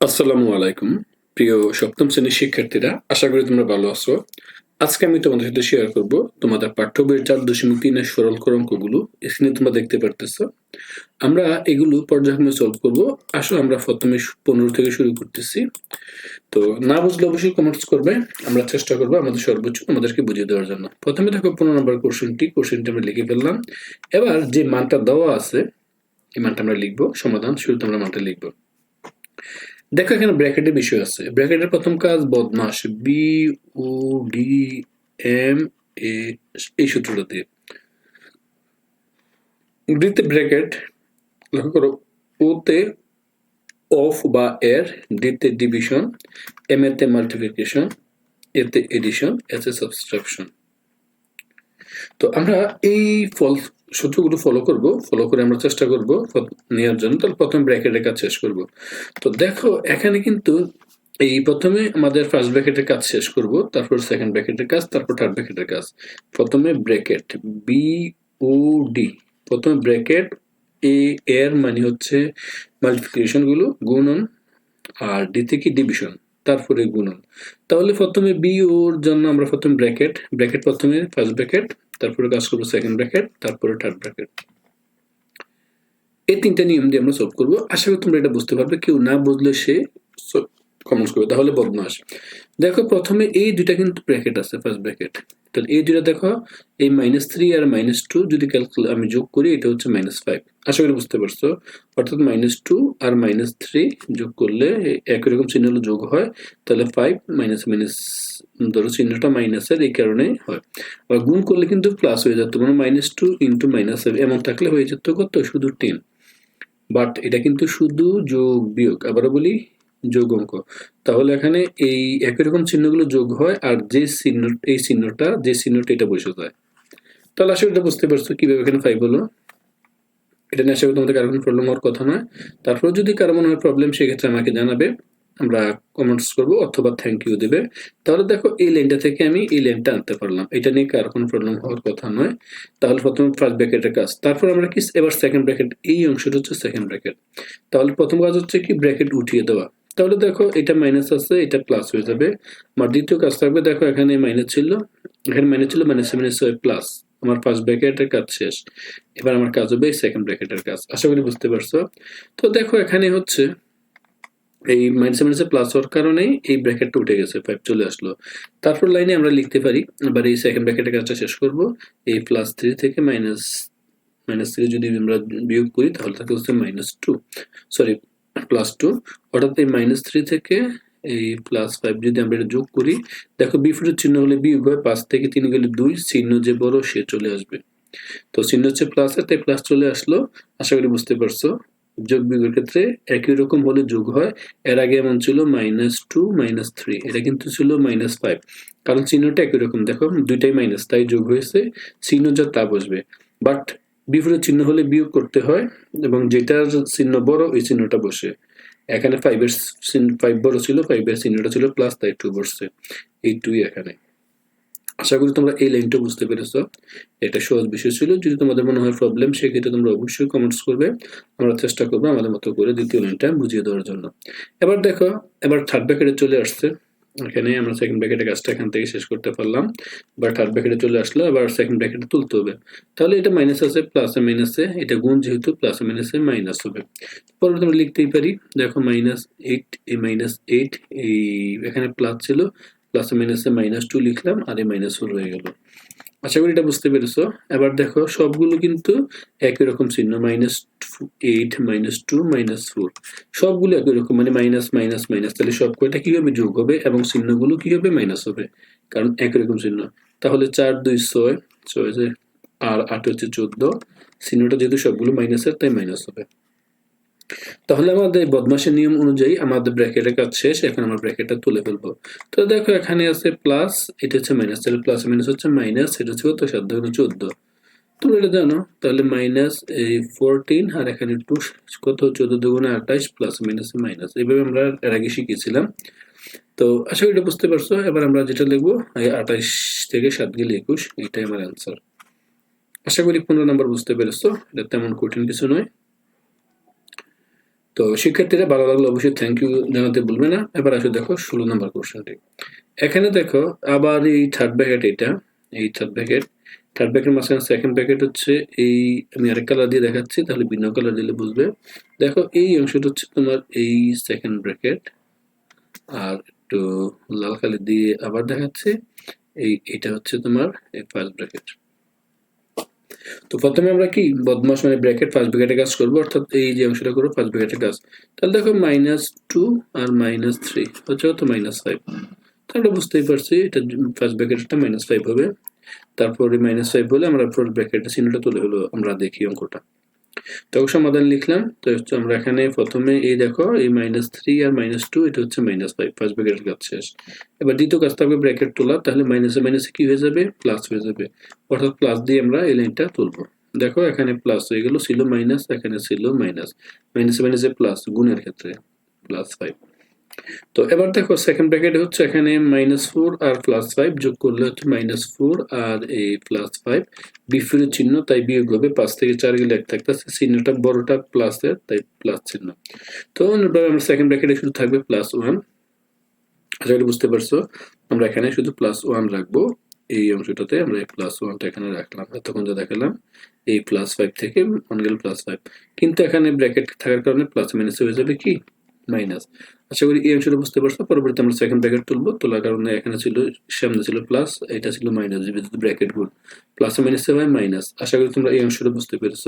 আসসালামু আলাইকুম, প্রিয় সপ্তম শ্রেণির শিক্ষার্থীরা, আশা করি তোমরা ভালো আছো। আজকে আমি তোমাদের সাথে শেয়ার করব তোমাদের পাঠ্য বইয়ের চার দশমিক তিনের সরলকর অঙ্কগুলো এখানে তোমরা দেখতে পারতেছো। আমরা এগুলো পর্যায়ক্রমে সলভ করব। আসো আমরা প্রথমে পনেরো থেকে শুরু করতেছি। তো না বুঝলে অবশ্যই কমেন্টস করবে। আমরা চেষ্টা করব আমাদের সর্বোচ্চ আমাদেরকে বুঝিয়ে দেওয়ার জন্য। প্রথমে দেখো পনেরো নম্বর কোশ্চেনটি কোশ্চেনটি আমরা লিখে ফেললাম। এবার যে মানটা দেওয়া আছে, এই মানটা আমরা লিখব। সমাধান, শুরুতে আমরা মানটা লিখব। দেখো, এখানে ব্র্যাকেটের বিষয় আছে। ব্র্যাকেটের প্রথম কাজ বদমাস। B O D M A এই সূত্রটা দিয়ে। ডিতে ব্র্যাকেট লক্ষ্য করো ওতে অফ বা এর ডিতে ডিভিশন এম এতে মাল্টিপ্লিকেশন এতে এডিশন এতে সাবস্ট্রাকশন তো আমরা এই ফল সূত্রগুলো ফলো করব ফলো করে আমরা চেষ্টা করব নেওয়ার জন্য। তাহলে প্রথম ব্র্যাকেটের কাজ শেষ করব। তো দেখো, এখানে কিন্তু এই প্রথমে আমাদের ফার্স্ট ব্র্যাকেটের কাজ শেষ করব, তারপর সেকেন্ড ব্র্যাকেটের কাজ, তারপর থার্ড ব্র্যাকেটের কাজ। প্রথমে ব্র্যাকেট বি ও ডি প্রথমে ব্র্যাকেট এ এর মানে হচ্ছে মাল্টিপ্লিকেশনগুলো, গুণন, আর ডি থেকে ডিভিশন তারপরে গুণন। তাহলে প্রথমে বি ওর জন্য আমরা প্রথমে ব্র্যাকেট ব্র্যাকেট প্রথমে ফার্স্ট ব্র্যাকেট তারপরে কাজ করব সেকেন্ড ব্র্যাকেট তারপরে থার্ড ব্র্যাকেট এই তিনটা নিয়ম দিয়ে আমরা সলভ করব। আশা করি তোমরা এটা বুঝতে পারবে। কেউ না বুঝলে সে কমেন্টস করবে, তাহলে বদমাস দেখো প্রথমে এই দুইটা কিন্তু ব্র্যাকেট আছে ফার্স্ট ব্র্যাকেট তাহলে এই দুইটা দেখো, এই মাইনাস থ্রি আর মাইনাস টু যদি ক্যালকুলেট আমি যোগ করি, এটা হচ্ছে মাইনাস ফাইভ আশা করি বুঝতে পারছ? অর্থাৎ মাইনাস টু আর মাইনাস থ্রি যোগ করলে একই রকম চিহ্ন যোগ হয়, তাহলে ফাইভ মাইনাস মাইনাস ধরো চিহ্নটা মাইনাসের এই কারণে হয়। আবার গুণ করলে কিন্তু প্লাস হয়ে যেত মানে মাইনাস টু ইন্টু মাইনাস এমন থাকলে হয়ে যেত কত? শুধু টেন বাট এটা কিন্তু শুধু যোগ বিয়োগ। আবারও বলি যোগ অঙ্ক তাহলে এখানে এই একই রকম চিহ্নগুলো যোগ হয় আর যে চিহ্ন, এই চিহ্নটা, যে চিহ্নটা এটা বসে যায়। তাহলে আসলে এটা বুঝতে পারছ কীভাবে এখানে ফাইভ হলো। এটা নিয়ে করি তোমাদের কারও কোনো প্রবলেম হওয়ার কথা নয়। তারপর যদি কারও মনে হয় প্রবলেম সেক্ষেত্রে আমাকে জানাবে। আমরা কমেন্টস করব অথবা থ্যাংক ইউ দেবে। তাহলে দেখো এই লাইনটা থেকে আমি এই লাইনটা আনতে পারলাম। এটা নিয়ে কারও কোনো প্রবলেম হওয়ার কথা নয়। তাহলে প্রথমে ফার্স্ট ব্র্যাকেটের কাজ। তারপর আমরা কি, এবার সেকেন্ড ব্র্যাকেট এই অংশটা হচ্ছে সেকেন্ড ব্র্যাকেট তাহলে প্রথম কাজ হচ্ছে কি ব্র্যাকেট উঠিয়ে দেওয়া। তাহলে দেখো এটা মাইনাস আছে, এটা প্লাস হয়ে যাবে। আমার দ্বিতীয় কাজ থাকবে, দেখো এখানে মাইনাস ছিল। এখানে মাইনাস ছিল মাইনাস মাইনাস হয়ে প্লাস আমার ফার্স্ট ব্র্যাকেটের কাজ শেষ। এবার আমার কাজ হবে সেকেন্ড ব্র্যাকেটের কাজ। আশা করি বুঝতে পারছ? তো দেখো এখানে হচ্ছে, এই মাইনাসে মাইনাসে প্লাস হওয়ার কারণে এই ব্র্যাকেটটা উঠে গেছে ফাইভ চলে আসলো। তারপর লাইনে আমরা লিখতে পারি, এবার এই সেকেন্ড ব্র্যাকেটের কাজটা শেষ করব। এই প্লাস থ্রি থেকে মাইনাস মাইনাস থ্রি যদি আমরা বিয়োগ করি, তাহলে থাকে হচ্ছে minus two sorry plus two অর্থাৎ এই মাইনাস থ্রি থেকে এই প্লাস ফাইভ যদি আমরা এটা যোগ করি, দেখো বিপরীত চিহ্ন হলে বিয়োগ হয় পাঁচ থেকে তিন গেলে দুই, চিহ্ন যে বড় সে চলে আসবে। তো চিহ্ন হচ্ছে প্লাস তাই প্লাস চলে আসলো। আশা করি বুঝতে পারছ। যোগ বিয়োগের ক্ষেত্রে একই রকম হলে যোগ হয়। এর আগে এমন ছিল মাইনাস টু মাইনাস থ্রি এটা কিন্তু ছিল মাইনাস ফাইভ কারণ চিহ্নটা একই রকম। দেখো, দুইটাই মাইনাস তাই যোগ হয়েছে। চিহ্ন যা তা বসবে। বাট বিপরীত চিহ্ন হলে বিয়োগ করতে হয় এবং যেটার চিহ্ন বড়, ওই চিহ্নটা বসে। এখানে ফাইভের ফাইভ বড় ছিল ফাইভের চিহ্নটা ছিল প্লাস তাই টু বসছে। এই টুই এখানে। আশা করি তোমরা এই লাইনটা বুঝতে পেরেছ। এটা সহজ বিষয় ছিল। যদি তোমাদের মনে হয় প্রবলেম সেক্ষেত্রে তোমরা অবশ্যই কমেন্টস করবে। আমরা চেষ্টা করব আমাদের মতো করে দ্বিতীয় লাইনটা বুঝিয়ে দেওয়ার জন্য। এবার দেখো, এবার থার্ড ব্যাকেটে চলে আসছে। এখানে আমরা সেকেন্ড ব্র্যাকেটের কাজটা এখান থেকে শেষ করতে পারলাম। বা থার্ড ব্র্যাকেটে চলে আসলো আবার সেকেন্ড ব্র্যাকেটে তুলতে হবে। তাহলে এটা মাইনাস আছে প্লাসে মাইনাসে এটা গুণ যেহেতু প্লাসে মাইনাসে মাইনাস হবে। পরবর্তী আমরা লিখতেই পারি, দেখো মাইনাস এইট এই মাইনাস এইট এই এখানে প্লাস ছিল প্লাসে মাইনাসে মাইনাস টু লিখলাম, আর এই মাইনাস ফোর হয়ে গেল। আশা করি এটা বুঝতে পেরেছ। এবার দেখো, সবগুলো কিন্তু একই রকম চিহ্ন minus eight minus two minus four সবগুলো একই রকম মানে মাইনাস মাইনাস মাইনাস তাহলে সব কয়টা কি হবে? যোগ হবে এবং চিহ্নগুলো কি হবে? মাইনাস হবে। কারণ একই রকম চিহ্ন। তাহলে চার, দুই, ছয় ছয় আর আট হচ্ছে চোদ্দ। চিহ্নটা যেহেতু সবগুলো মাইনাসের তাই মাইনাস হবে। তাহলে আমাদের বদমাসের নিয়ম অনুযায়ী আমাদের ব্র্যাকেটের কাজ শেষ, এখন আমরা ব্র্যাকেটটা তুলে ফেলব। তো দেখো, এখানে আছে প্লাস এটা হচ্ছে মাইনাস তাহলে প্লাস মাইনাস হচ্ছে মাইনাস এটা হচ্ছে কত? সাধ্য চোদ্দ। তোমরা এটা জানো, তাহলে মাইনাস এই ফোরটিন আর এখানে টু কত? চোদ্দ দুগুণে আঠাইশ প্লাস মাইনাস মাইনাস এইভাবে আমরা এর আগে শিখেছিলাম। তো আশা করি এটা বুঝতে পারছ। এবার আমরা যেটা লিখব আঠাইশ থেকে সাত গেলে একুশ, এটাই আমার অ্যান্সার আশা করি পনেরো নাম্বার বুঝতে পেরেছ, এটা তেমন কঠিন কিছু নয়। তো শিক্ষার্থীরা ভালো লাগলে অবশ্যই থ্যাংক ইউ জানাতে ভুলবে না। এবার আসো দেখো ষোলো নম্বর কোশ্চেনটি এখানে দেখো, আবার এই থার্ড ব্যাকেট এটা, এই থার্ড ব্যাকেট থার্ড ব্যাকের মাঝখানে সেকেন্ড ব্যাকেট হচ্ছে এই, আমি আরেক কালার দিয়ে দেখাচ্ছি, তাহলে ভিন্ন কালার দিলে বুঝবে। দেখো এই অংশটা হচ্ছে তোমার এই সেকেন্ড ব্র্যাকেট আর একটু লাল কালি দিয়ে আবার দেখাচ্ছি। এই, এটা হচ্ছে তোমার এই ফার্স্ট ব্র্যাকেট তো প্রথমে আমরা কি বদমাস মানে ব্র্যাকেট ফার্স্ট ব্র্যাকেটে কাজ করব? অর্থাৎ এই যে অংশটা করব ফার্স্ট ব্র্যাকেটে কাজ। তাহলে দেখো মাইনাস টু আর মাইনাস থ্রি হচ্ছে কত? মাইনাস ফাইভ তাহলে বুঝতেই পারছি, এটা ফার্স্ট ব্র্যাকেটটা মাইনাস ফাইভ হবে। তারপরে মাইনাস ফাইভ হলে আমরা ফোর ব্র্যাকেটের চিহ্নটা তুলে হলো আমরা দেখি অঙ্কটা। তো সমাধান লিখলাম। তো হচ্ছে আমরা এখানে প্রথমে এই দেখো, এই মাইনাস থ্রি আর মাইনাস টু এটা হচ্ছে মাইনাস ফাইভ ফার্স্ট ব্র্যাকেটের কাজ শেষ। এবার দ্বিতীয় কাজ থাকবে ব্র্যাকেট তোলা, তাহলে মাইনাসে মাইনাসে কি হয়ে যাবে? প্লাস হয়ে যাবে। অর্থাৎ প্লাস দিয়ে আমরা এই লাইনটা তুলবো। দেখো এখানে প্লাস হয়ে গেল, ছিল মাইনাস এখানে ছিল মাইনাস মাইনাসে মাইনাসে প্লাস গুণের ক্ষেত্রে প্লাস ফাইভ তো এবার দেখো সেকেন্ড ব্র্যাকেটে হচ্ছে এখানে মাইনাস ফোর আর প্লাস ফাইভ যোগ করলে হচ্ছে মাইনাস ফোর আর এই প্লাস ফাইভ বিপরীত চিহ্ন, তাই বিয়োগ হবে পাঁচ থেকে চার গেলে এক থাকতেছে চিহ্নটা বড়টা প্লাসের তাই প্লাস চিহ্ন। তো অনুরূপভাবে আমরা সেকেন্ড ব্র্যাকেটে শুধু থাকবে প্লাস ওয়ান আশা করি বুঝতে পারছ, আমরা এখানে শুধু প্লাস ওয়ান রাখব। এই অংশটাতে আমরা এই প্লাস ওয়ানটা এখানে রাখলাম। এতক্ষণ যা দেখালাম, এই প্লাস ফাইভ থেকে ওয়ান গেল প্লাস ফাইভ কিন্তু এখানে ব্র্যাকেট থাকার কারণে প্লাস মাইনাস হয়ে যাবে কি? মাইনাস আশা করি এই অংশটা বুঝতে পারছ। পরবর্তী আমরা সেকেন্ড ব্র্যাকেট তুলবো। তোলার কারণে এখানে ছিল, সামনে ছিল প্লাস এটা ছিল মাইনাস ব্র্যাকেটগুলো প্লাস মাইনাসে হয় মাইনাস আশা করি তোমরা এই অংশটা বুঝতে পেরেছ।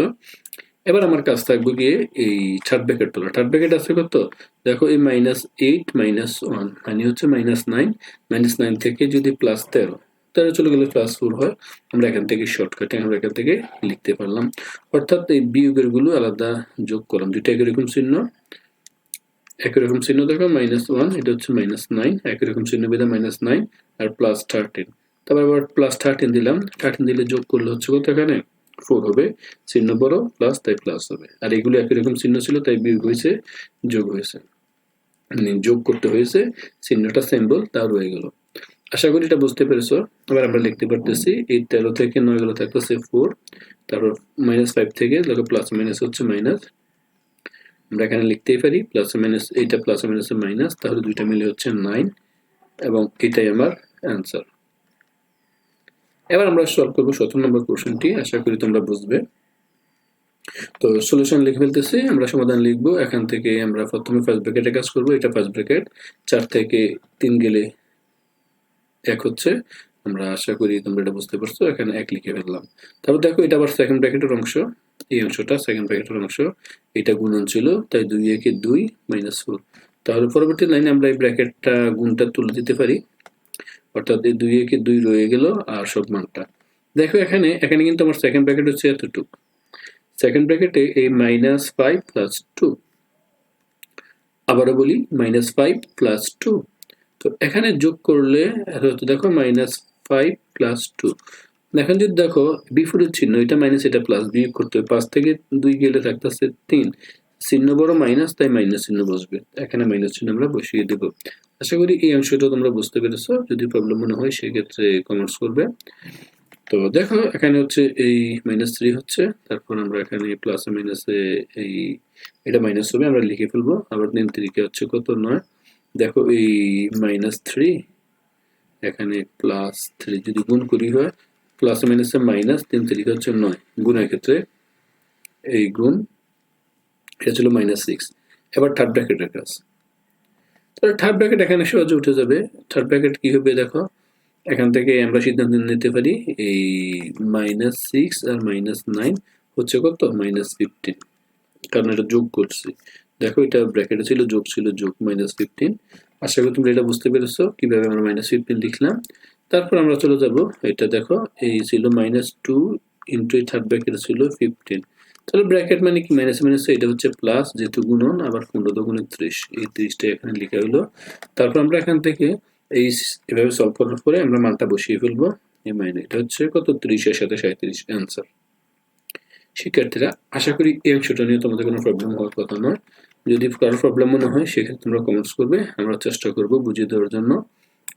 এবার আমার কাজ থাকবে গিয়ে এই থার্ড ব্র্যাকেট তোলা। থার্ড ব্র্যাকেট আছে কত? দেখো এই মাইনাস এইট মাইনাস ওয়ান মানে হচ্ছে মাইনাস নাইন মাইনাস নাইন থেকে যদি প্লাস তেরো তেরো চলে গেলে প্লাস ফোর হয়। আমরা এখান থেকে শর্টকাটে আমরা এখান থেকে লিখতে পারলাম। অর্থাৎ এই বিয়োগেরগুলো আলাদা যোগ করলাম। দুইটা একই রকম চিহ্ন। একই রকম চিহ্ন দেখো মাইনাস ওয়ান এটা হচ্ছে মাইনাস নাইন একই রকম চিহ্ন বেদা মাইনাস নাইন আর প্লাস থার্টিন তারপর আবার প্লাস থার্টিন দিলাম থার্টিন দিলে যোগ করলে হচ্ছে কত এখানে? ফোর হবে, চিহ্ন বড় প্লাস তাই প্লাস হবে। আর এগুলো একই রকম চিহ্ন ছিল, তাই বিয়োগ হয়েছে, যোগ হয়েছে। মানে যোগ করতে হয়েছে, চিহ্নটা সিম্বল তা রয়ে গেল। আশা করি এটা বুঝতে পেরেছ। এবার আমরা লিখতে পারতেছি, এই তেরো থেকে নয় গেলো থাকতেছে ফোর তারপর মাইনাস ফাইভ থেকে দেখো প্লাস মাইনাস হচ্ছে মাইনাস আমরা এখানে লিখতেই পারি প্লাস মাইনাস এইটা প্লাস মাইনাস মাইনাস তাহলে দুইটা মিলে হচ্ছে নাইন এবং এটাই আমার অ্যান্সার এবার আমরা সলভ করব সতেরো নম্বর কোশ্চেনটি আশা করি তোমরা বুঝবে। তো সলিউশন লিখে ফেলতেছি, আমরা সমাধান লিখব, এখান থেকে আমরা প্রথমে ফার্স্ট ব্র্যাকেটে কাজ করব, এটা ফার্স্ট ব্র্যাকেট চার থেকে তিন গেলে এক হচ্ছে আমরা আশা করি তোমরা এটা বুঝতে পারছ, এখানে এক লিখে ফেললাম। তারপর দেখো, এটা আবার সেকেন্ড ব্র্যাকেটের অংশ। এই অংশটা সেকেন্ড ব্র্যাকেটের অংশ। এটা গুণন ছিল তাই দুই একে দুই মাইনাস ফোর তাহলে পরবর্তী লাইনে আমরা এই ব্র্যাকেটটা গুণটা তুলে দিতে পারি। অর্থাৎ এই দুই একে দুই রয়ে গেল আর সব মানটা। দেখো এখানে এখানে কিন্তু আমার সেকেন্ড ব্র্যাকেট হচ্ছে এতটুকু। সেকেন্ড ব্র্যাকেটে এই মাইনাস ফাইভ প্লাস টু আবারও বলি মাইনাস ফাইভ প্লাস টু তো এখানে যোগ করলে দেখো মাইনাস ফাইভ প্লাস টু এখন যদি দেখো বিপরীত চিহ্ন, এটা মাইনাস এটা প্লাস বিয়োগ করতে হবে। পাঁচ থেকে দুই গেলে থাকতেছে তিন। চিহ্ন বড় মাইনাস তাই মাইনাস চিহ্ন বসবে। এখানে মাইনাস চিহ্ন আমরা বসিয়ে দেব। আশা করি এই অংশটা তোমরা বুঝতে পেরেছ। যদি প্রবলেম মনে হয়, সেক্ষেত্রে কমেন্টস করবে। তো দেখো, এখানে হচ্ছে এই মাইনাস থ্রি হচ্ছে। তারপর আমরা এখানে প্লাস মাইনাসে এই, এটা মাইনাস হবে। আমরা লিখে ফেলব। আবার তিন তিরিকে হচ্ছে কত? নয়। দেখো এই মাইনাস থ্রি এখানে প্লাস থ্রি যদি গুণ করি হয় প্লাস মাইনাসে মাইনাস তিন তিরিকে হচ্ছে নয়। গুণের ক্ষেত্রে এই গুণ, এটা ছিল মাইনাস সিক্স এবার থার্ড ব্র্যাকেটের কাজ। তাহলে থার্ড ব্র্যাকেট এখানে সহজে উঠে যাবে। থার্ড ব্র্যাকেট কি হবে দেখো? এখান থেকে আমরা সিদ্ধান্ত নিতে পারি এই মাইনাস সিক্স আর মাইনাস নাইন হচ্ছে কত? মাইনাস ফিফটিন কারণ এটা যোগ করছি। দেখো এটা ব্র্যাকেটে ছিল, যোগ ছিল, যোগ মাইনাস ফিফটিন আশা করি তোমরা এটা বুঝতে পেরেছ, কীভাবে আমরা মাইনাস ফিফটিন লিখলাম। তারপর আমরা চলে যাব, এটা দেখো, এই ছিল মাইনাস টু ইন্টু এই থার্ড ব্র্যাকেট ছিল ফিফটিন তাহলে ব্র্যাকেট মানে কি? মাইনাস মাইনাস এটা হচ্ছে প্লাস যেহেতু গুণন, আবার পনেরো দগুণে ত্রিশ। এই ত্রিশটা এখানে লেখা হলো তারপর আমরা এখান থেকে এই এভাবে সলভ করার পরে আমরা মানটা বসিয়ে ফেলব। এই মাইনে, এটা হচ্ছে কত? ত্রিশের সাথে সাঁত্রিশ অ্যান্সার শিক্ষার্থীরা, আশা করি এই অংশটা নিয়ে তোমাদের কোনো প্রবলেম হওয়ার কথা নয়। যদি কারও প্রবলেম মনে হয়, সেক্ষেত্রে তোমরা কমেন্টস করবে, আমরা চেষ্টা করব বুঝিয়ে দেওয়ার জন্য।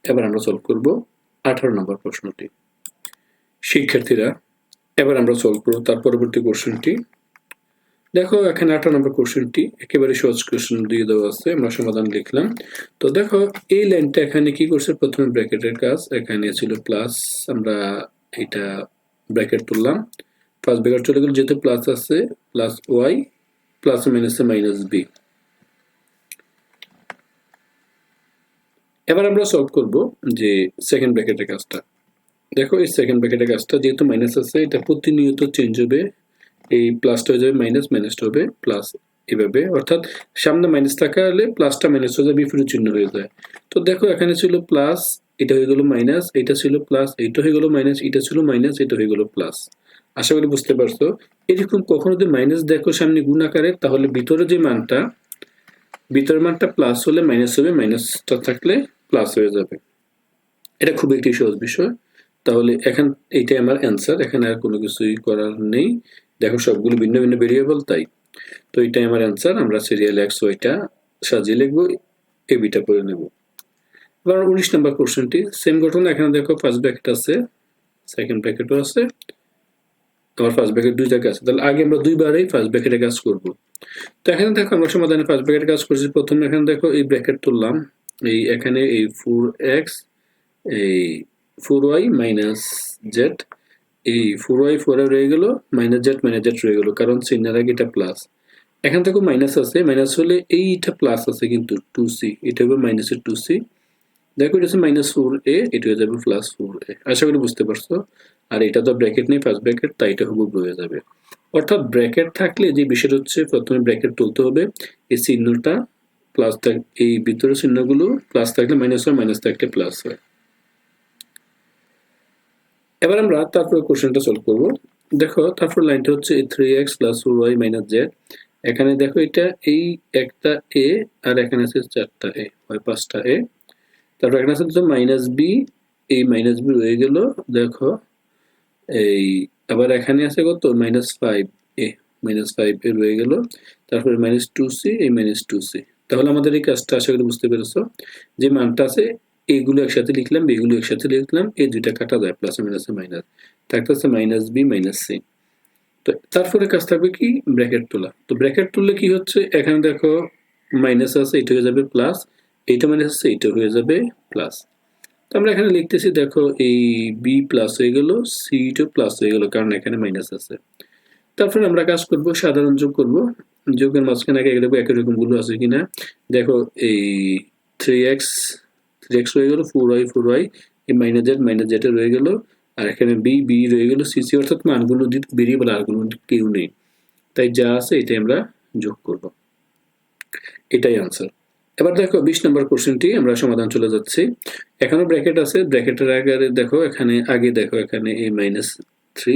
এবার আমরা সলভ করব আঠারো নম্বর প্রশ্নটি। শিক্ষার্থীরা, এবার আমরা সলভ করব তার পরবর্তী কোশ্চেনটি দেখো, এখানে আঠারো নম্বর কোশ্চেনটি একেবারে সহজ কোশ্চেন দিয়ে দেওয়া আছে, আমরা সমাধান লিখলাম। তো দেখো, এই লাইনটা এখানে কি করছে? প্রথমে ব্র্যাকেটের কাজ, এখানে ছিল প্লাস আমরা এটা ব্র্যাকেট তুললাম। ফার্স্ট ব্র্যাকেট চলে গেল, যেহেতু প্লাস আছে প্লাস ওয়াই প্লাস মাইনাসে মাইনাস বি এবার আমরা সলভ করব যে সেকেন্ড ব্র্যাকেটের কাজটা। দেখো, এই সেকেন্ড ব্র্যাকেটের কাজটা যেহেতু মাইনাস আছে, এটা প্রতিনিয়ত চেঞ্জ হবে। এই প্লাসটা হয়ে যাবে মাইনাস মাইনাসটা হবে প্লাস এভাবে। অর্থাৎ সামনে মাইনাস থাকা হলে প্লাসটা মাইনাস হয়ে যায় বিপরীত চিহ্ন হয়ে যায়। তো দেখো, এখানে ছিল প্লাস এটা হয়ে গেল মাইনাস এটা ছিল প্লাস এটা হয়ে গেল মাইনাস এটা ছিল মাইনাস এটা হয়ে গেল প্লাস আশা করি বুঝতে পারছ? এরকম কখনো যদি মাইনাস দেখো সামনে গুণ আকারে, তাহলে ভিতরে যে মানটা, ভিতরের মানটা প্লাস হলে মাইনাস হবে মাইনাসটা থাকলে প্লাস হয়ে যাবে। এটা খুব একটি সহজ বিষয়। তাহলে এখন, এইটাই আমার অ্যান্সার এখানে আর কোনো কিছুই করার নেই। দেখো সবগুলো ভিন্ন ভিন্ন ভেরিয়েবল তাই। তো এটাই আমার অ্যান্সার আমরা সিরিয়াল এক্স ওইটা সাজিয়ে লিখব এ বিটা করে নেব। এবার উনিশ নম্বর কোশ্চেনটি সেম ঘটনা এখানে দেখো ফার্স্ট ব্র্যাকেট আছে সেকেন্ড ব্র্যাকেটও আছে। আমার ফার্স্ট ব্র্যাকেট দুই জায়গায় আছে। তাহলে আগে আমরা দুইবারই ফার্স্ট ব্র্যাকেটে কাজ করব। তো এখানে দেখো আমরা সমাধানে ফার্স্ট ব্র্যাকেটে কাজ করছি। প্রথমে এখানে দেখো এই ব্র্যাকেট তুললাম। এই এখানে এই ফোর এক্স এই ফোর ওয়াই মাইনাস জেড এই ফোর ওয়াই ফোর রয়ে গেল মাইনাস জেড মাইনাস জেড রয়ে গেল, কারণ চিহ্নের আগে এটা প্লাস এখান থেকে মাইনাস আছে মাইনাস হলে এইটা প্লাস আছে কিন্তু টু সি এটা হবে মাইনাসের টু সি দেখো এটা হচ্ছে মাইনাস ফোর এ এটা হয়ে যাবে প্লাস ফোর এ আশা করি বুঝতে পারছ? আর এটা তো ব্র্যাকেট নেই ফার্স্ট ব্র্যাকেট তাই এটা হুবুব রয়ে যাবে। অর্থাৎ ব্র্যাকেট থাকলে যে বিষয়টা হচ্ছে, প্রথমে ব্র্যাকেট তুলতে হবে, এই চিহ্নটা প্লাস এই ভিতরের চিহ্নগুলো প্লাস থাকলে মাইনাস হয় মাইনাস থাকলে প্লাস হয়। এবার আমরা তারপরে কোশ্চেনটা সলভ করব। দেখো, তারপর লাইনটা হচ্ছে three X plus four Y minus Z এখানে দেখো এটা এই একটা এ আর এখানে আছে চারটা এ হয় পাঁচটা এ তারপর এখানে আছে মাইনাস বি এই মাইনাস বি রয়ে গেল, দেখো। এই, আবার এখানে আছে কত? Minus five A minus five A রয়ে গেল। তারপরে মাইনাস টু সি এই মাইনাস টু সি তাহলে আমাদের এই কাজটা আশা করি বুঝতে পেরেছ। যে মানটা আছে এইগুলো একসাথে লিখলাম, এগুলো একসাথে লিখলাম, এই দুইটা কাটা যায় প্লাস মাইনাস মাইনাস থাকতেছে মাইনাস বি মাইনাস সি তো তারপরে কাজ থাকবে কি? ব্র্যাকেট তোলা। তো ব্র্যাকেট তুললে কি হচ্ছে? এখানে দেখো মাইনাস আছে, এটা হয়ে যাবে প্লাস এইটা মাইনাস আছে, এইটা হয়ে যাবে প্লাস তো আমরা এখানে লিখতেছি, দেখো এই বি প্লাস হয়ে গেল সি টু প্লাস হয়ে গেল, কারণ এখানে মাইনাস আছে। তারপরে আমরা কাজ করব, সাধারণ যোগ করব যোগের মাঝখানে আগে দেখব একই রকমগুলো আছে কিনা। দেখো, এই থ্রি এক্স থ্রি এক্স রয়ে গেল ফোর ওয়াই ফোর ওয়াই এই মাইনাস জেড মাইনাস জেডে রয়ে গেল, আর এখানে বি বি রয়ে গেল সিসি অর্থাৎ মানগুলো বেরিয়েবল আর কোনো কেউ নেই। তাই যা আছে এটাই আমরা যোগ করব। এটাই আনসার এবার দেখো, বিশ নম্বর কোশ্চেনটি আমরা সমাধান চলে যাচ্ছি। এখানে ব্র্যাকেট আছে ব্র্যাকেটের আগে দেখো, এখানে, আগে দেখো, এখানে A minus three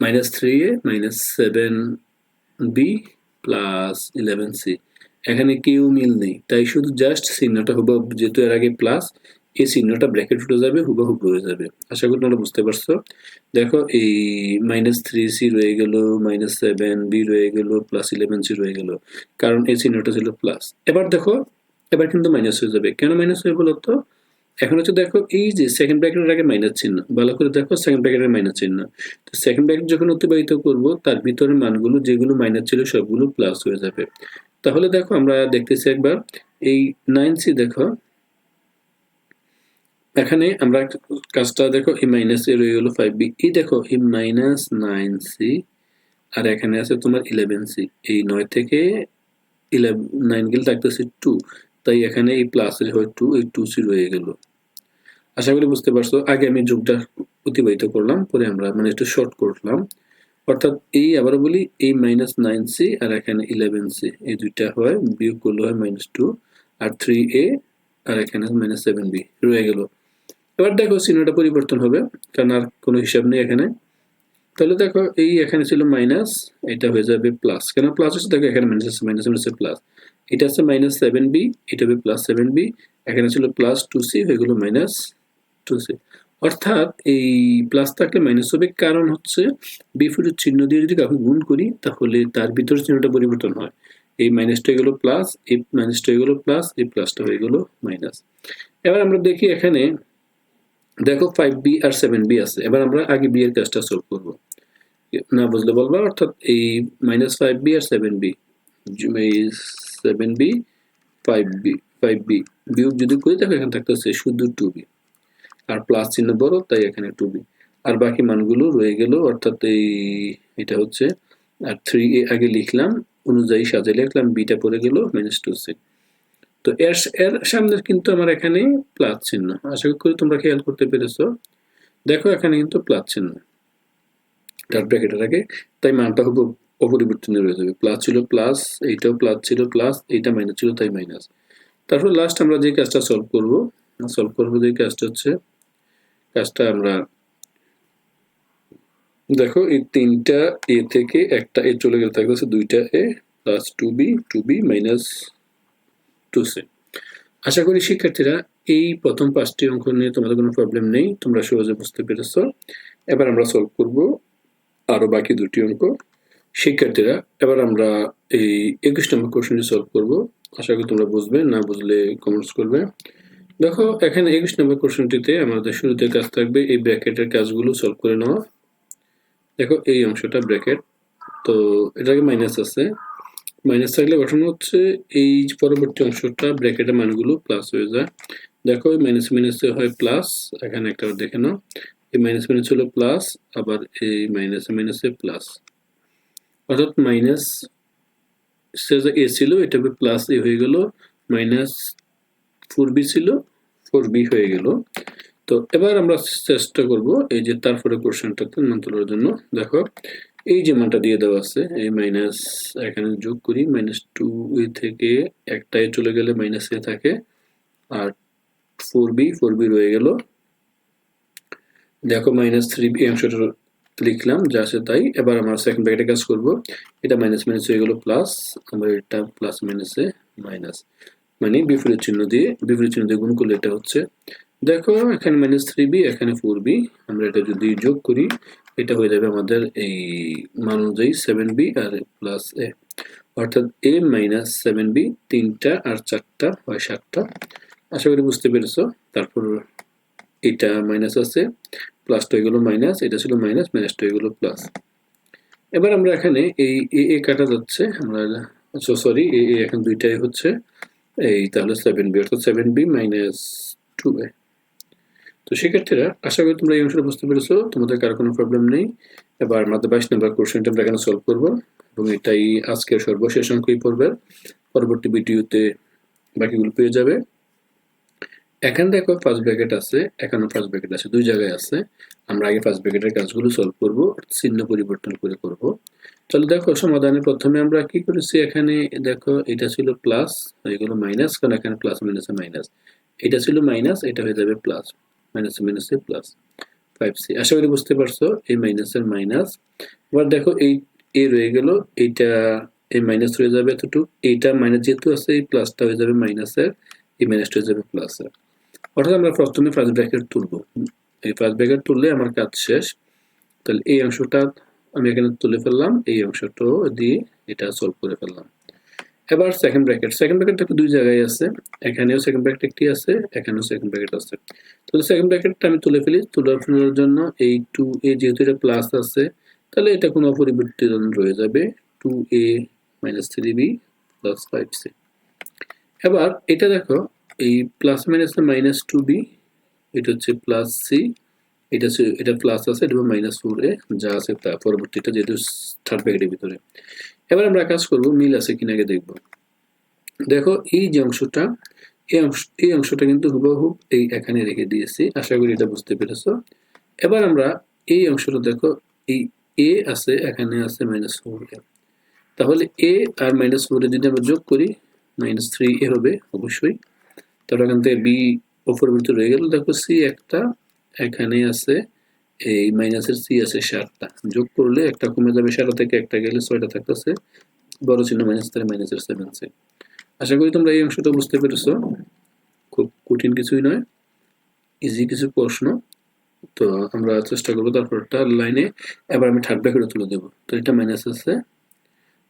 minus three A minus seven B plus eleven C এখানে কেউ মিল নেই, তাই শুধু জাস্ট চিহ্নটা হুবহু, যেহেতু এর আগে প্লাস এই চিহ্নটা ব্র্যাকেট উঠে যাবে, হুবহু রয়ে যাবে। আশা করি তোমরা বুঝতে পারছ। দেখো, এই মাইনাস থ্রি সি রয়ে গেল মাইনাস সেভেন বি রয়ে গেল প্লাস ইলেভেন সি রয়ে গেল, কারণ এই চিহ্নটা ছিল প্লাস এবার দেখো, এবার কিন্তু মাইনাস হয়ে যাবে। কেন মাইনাস হয়ে বলো তো? এখন হচ্ছে দেখো, এই যে সেকেন্ড ব্র্যাকেটের আগে মাইনাস চিহ্ন, ভালো করে দেখো সেকেন্ড ব্র্যাকেটের মাইনাস চিহ্ন। তো সেকেন্ড ব্র্যাকেট যখন অতিবাহিত করব, তার ভিতরে মানগুলো যেগুলো মাইনাস ছিল সবগুলো প্লাস হয়ে যাবে। তাহলে দেখো আমরা দেখতেছি একবার, এই নাইন সি দেখো, এখানে আমরা কাজটা দেখো, এই মাইনাস এ রয়ে গেলো ফাইভ বি এই দেখো, এই মাইনাস নাইন সি আর এখানে আছে তোমার ইলেভেন সি এই নয় থেকে ইলেভেন নাইন গেলে থাকতেছে টু তাই এখানে এই প্লাস হয় টু এই টু সি রয়ে গেল। আশা করি বুঝতে পারছ। আগে আমি যুগটা অতিবাহিত করলাম, পরে আমরা মানে একটু শর্ট করলাম। অর্থাৎ এই আবার বলি এই মাইনাস নাইন সি আর এখানে ইলেভেন সি এই দুইটা হয়, বিয়োগ করলে হয় মাইনাস টু আর থ্রি এ আর এখানে মাইনাস সেভেন বি রয়ে গেল। এবার দেখো চিহ্নটা পরিবর্তন হবে, কারণ আর কোনো হিসাব নেই এখানে। তাহলে দেখো, এই এখানে ছিল মাইনাস এটা হয়ে যাবে প্লাস কেন প্লাস হচ্ছে? দেখো এখানে মাইনাস আছে মাইনাস মাইনাস প্লাস এটা আছে মাইনাস সেভেন বি এটা হবে প্লাস সেভেন বি এখানে ছিল প্লাস টু সি হয়ে গেলো মাইনাস সি অর্থাৎ এই প্লাস থাকলে মাইনাস হবে, কারণ হচ্ছে বিপরীত চিহ্ন দিয়ে যদি কাউকে গুণ করি, তাহলে তার ভিতরে চিহ্নটা পরিবর্তন হয়। এই মাইনাসটা হয়ে গেলো প্লাস এই মাইনাসটা হয়ে গেলো প্লাস এই প্লাসটা হয়ে গেলো মাইনাস এবার আমরা দেখি এখানে, দেখো ফাইভ বি আর সেভেন বি আছে। এবার আমরা আগে বি এর কাজটা সলভ করব। না বুঝলে বলবা? অর্থাৎ এই মাইনাস ফাইভ বি আর seven B seven B five B five B বিয়োগ যদি করি তাহলে এখানে থাকতেছে শুধু টু বি আর প্লাস চিহ্ন বড়, তাই এখানে টু বি আর বাকি মানগুলো রয়ে গেল, অর্থাৎ এই, এটা হচ্ছে, আর থ্রি এ আগে লিখলাম, অনুযায়ী সাজে লিখলাম বিটা পড়ে গেল মাইনাস টু সি তো এর এর সামনে কিন্তু আমার এখানে প্লাস চিহ্ন। আশা করি তোমরা খেয়াল করতে পেরেছ। দেখো এখানে কিন্তু প্লাস চিহ্ন। ডাট ব্র্যাকেটের আগে, তাই মানটা খুব অপরিবর্তনীয় রয়ে যাবে। প্লাস ছিল প্লাস এইটাও প্লাস ছিল প্লাস এইটা মাইনাস ছিল, তাই মাইনাস তারপর লাস্ট আমরা যে কাজটা সলভ করব সলভ করব যে কাজটা হচ্ছে কাজটা আমরা দেখো, এই তিনটা এ থেকে একটা এ চলে গেলে থাকতেছে দুইটা A plus two B two B minus two C আশা করি শিক্ষার্থীরা এই প্রথম পাঁচটি অঙ্ক নিয়ে তোমাদের কোনো প্রবলেম নেই, তোমরা সহজে বুঝতে পেরেছ। এবার আমরা সলভ করব আরও বাকি দুটি অঙ্ক। শিক্ষার্থীরা, এবার আমরা এই একুশ নম্বর কোশ্চেনটি সলভ করব। আশা করি তোমরা বুঝবে, না বুঝলে কমেন্টস করবে। দেখো, এখানে একুশ নম্বর কোশ্চেনটিতে আমাদের শুরুতে কাজ থাকবে এই ব্র্যাকেটের কাজগুলো সলভ করে নেওয়া। দেখো, এই অংশটা ব্র্যাকেট, তো এটাকে মাইনাস আছে। মাইনাস থাকলে ঘটনা হচ্ছে এই পরবর্তী অংশটা ব্র্যাকেটের মানগুলো প্লাস হয়ে যায়। দেখো, এই মাইনাস মাইনাসে হয় প্লাস এখানে একটা দেখে নাও। এই মাইনাস মাইনাস হলো প্লাস আবার এই মাইনাস মাইনাসে প্লাস অর্থাৎ মাইনাস এ ছিল এটা প্লাস এ হয়ে গেল। মাইনাস ফোর বি ছিল ফোর বি হয়ে গেল। তো এবার আমরা চেষ্টা করব এই যে তারপরে কোশ্চেনটাতে মান তোলার জন্য। দেখো, এই যে মানটা দিয়ে দেওয়া আছে এই মাইনাস এখানে যোগ করি, মাইনাস টু এ থেকে একটায় চলে গেলে মাইনাস এ থাকে, আর ফোর বি ফোর বি রয়ে গেল। দেখো, মাইনাস থ্রি বি অংশটা লিখলাম, যা আছে তাই। এবার আমরা সেকেন্ড ব্র্যাকেটে কাজ করব। এটা মাইনাস মাইনাস হয়ে গেল, প্লাস, আমরা এটা প্লাস মাইনাসে মাইনাস। মানে বিপরীত চিহ্ন দিয়ে বিপরীত চিহ্ন দিয়ে গুণ করলে এটা হচ্ছে, দেখো এখানে মাইনাস থ্রি বি এখানে ফোর বি আমরা এটা যদি যোগ করি, এটা হয়ে যাবে আমাদের এই মান অনুযায়ী সেভেন বি আর প্লাস এ অর্থাৎ এ মাইনাস সেভেন বি তিনটা আর চারটা হয় সাতটা। আশা করি বুঝতে পেরেছ? তারপর এটা মাইনাস আছে প্লাসটা হয়ে গেলো মাইনাস এটা ছিল মাইনাস মাইনাসটা হয়ে গেলো প্লাস এবার আমরা এখানে এই এ কাটা যাচ্ছে, আমরা সরি এ এখন দুইটাই হচ্ছে। এই তাহলে সেভেন বি অর্থাৎ seven B minus two A তো শিক্ষার্থীরা, আশা করি তোমরা এই অংশটা বুঝতে পেরেছ। তোমাদের কারও কোনো প্রবলেম নেই। এবার আমাদের বাইশ নম্বর কোশ্চেনটা আমরা এখানে সলভ করব এবং এটাই আজকের সর্বশেষ অঙ্কই পড়বে। পরবর্তী ভিডিওতে বাকিগুলো পেয়ে যাবে। এখানে দেখো ফার্স্ট ব্র্যাকেট আছে এখানে ফার্স্ট ব্র্যাকেট আছে, দুই জায়গায় আছে। আমরা আগে ফার্স্ট ব্র্যাকেটের কাজগুলো সলভ করব, চিহ্ন পরিবর্তন করে করব। চলো দেখো সমাধানে প্রথমে আমরা কি করেছি? এখানে দেখো, এটা ছিল প্লাস হয়ে গেল মাইনাস কারণ এখানে প্লাস মাইনাসে মাইনাস এটা ছিল মাইনাস এটা হয়ে যাবে প্লাস মাইনাস মাইনাসে প্লাস ফাইভ সি আশা করি বুঝতে পারছ, এই মাইনাসের মাইনাস এবার দেখো, এই এ রয়ে গেল, এইটা, এই মাইনাস হয়ে যাবে এতটুকু। এইটা মাইনাস যেহেতু আছে, এই প্লাসটা হয়ে যাবে মাইনাসের এই মাইনাসটা হয়ে যাবে প্লাসের অর্থাৎ আমরা প্রথমে ফার্স্ট ব্র্যাকেট তুলব। এই ফার্স্ট ব্র্যাকেট তুললে আমার কাজ শেষ। তাহলে এই অংশটা আমি এখানে তুলে ফেললাম, এই অংশটাও দিয়ে এটা সলভ করে ফেললাম। এবার সেকেন্ড ব্র্যাকেট সেকেন্ড ব্র্যাকেটটা দুই জায়গায় আছে, এখানেও সেকেন্ড ব্র্যাকেট একটি আছে, এখানেও সেকেন্ড ব্র্যাকেট আছে। তাহলে সেকেন্ড ব্র্যাকেটটা আমি তুলে ফেলি, তুলে ফেলার জন্য এই টু এ যেহেতু এটা প্লাস আছে, তাহলে এটা কোনো অপরিবর্তিত রয়ে যাবে two A minus three B plus five C এবার এটা দেখো, এই plus minus minus two B এটা হচ্ছে প্লাস সি এটা এটা প্লাস আছে, এটা মাইনাস ফোর এ যা আছে তা পরবর্তীটা যেহেতু থার্ড ভিতরে। এবার আমরা কাজ করব, মিল আছে কিনা আগে দেখব। দেখো, এই যে অংশটা, এই অংশ, এই অংশটা কিন্তু হুবহুব এই এখানে রেখে দিয়েছি, আশা করি এটা বুঝতে পেরেছ। এবার আমরা এই অংশটা দেখো, এই এ আছে, এখানে আছে মাইনাস ফোর এ। তাহলে এ আর মাইনাস ফোর যদি আমরা যোগ করি মাইনাস থ্রি এ হবে, অবশ্যই। তারপর এখান থেকে বি অপরিবর্তিত রয়ে গেল। দেখো সি একটা এখানে আছে, এই মাইনাসের সি আছে সাতটা। যোগ করলে একটা কমে যাবে সাতটা থেকে একটা গেলে ছয়টা থাকতেছে। বড় চিহ্ন মাইনাস তাহলে মাইনাসের সেভেন সি আশা করি তোমরা এই অংশটা বুঝতে পেরেছ। খুব কঠিন কিছুই নয়। ইজি কিছু প্রশ্ন। তো আমরা চেষ্টা করব তারপরটা লাইনে এবার আমি থার্ড ব্র্যাকেটে তুলে দেবো। তো এটা মাইনাস আছে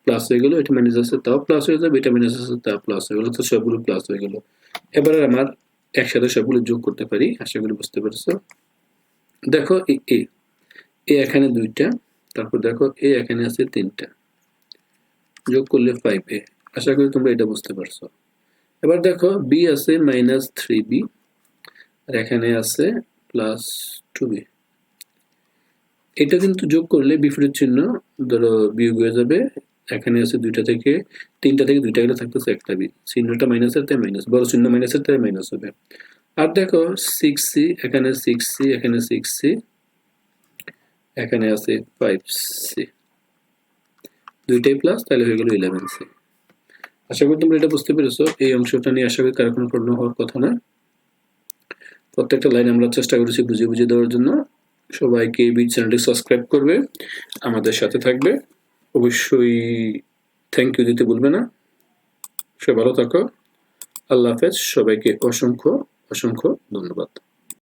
প্লাস হয়ে গেল, এটা মাইনাস আছে, তাও প্লাস হয়ে যাবে, এটা মাইনাস আছে, তাও প্লাস হয়ে গেলো, তো সবগুলো প্লাস হয়ে গেল। এবার আমার একসাথে সবগুলো যোগ করতে পারি, আশা করি বুঝতে পেরেছ। দেখো এ এ এখানে দুইটা, তারপর দেখো এ এখানে আছে তিনটা। যোগ করলে ফাইভ এ, আশা করি তোমরা এটা বুঝতে পারছ। এবার দেখো বি আছে মাইনাস থ্রি বি আর এখানে আছে প্লাস টু বি এটা কিন্তু যোগ করলে বিপরীত চিহ্ন ধরো বিয়োগ হয়ে যাবে এখানে আছে দুইটা থেকে, তিনটা থেকে দুইটা গেলে থাকতেছে একটা বি। চিহ্নটা মাইনাসের তাই মাইনাস বড় চিহ্ন মাইনাসের তাই মাইনাস হবে। আর দেখো সিক্স সি এখানে সিক্স সি এখানে সিক্স সি এখানে আছে ফাইভ সি দুইটাই প্লাস তাহলে হয়ে গেল ইলেভেন সি আশা করি তোমরা এটা বুঝতে পেরেছ। এই অংশটা নিয়ে আশা করি কারও কোনো প্রবলেম হওয়ার কথা না। প্রত্যেকটা লাইন আমরা চেষ্টা করেছি বুঝিয়ে বুঝিয়ে দেওয়ার জন্য। সবাইকে বিট চ্যানেলটি সাবস্ক্রাইব করবে, আমাদের সাথে থাকবে। অবশ্যই থ্যাংক ইউ দিতে ভুলবে না। সে ভালো থাকো। আল্লাহ হাফেজ। সবাইকে অসংখ্য অসংখ্য ধন্যবাদ।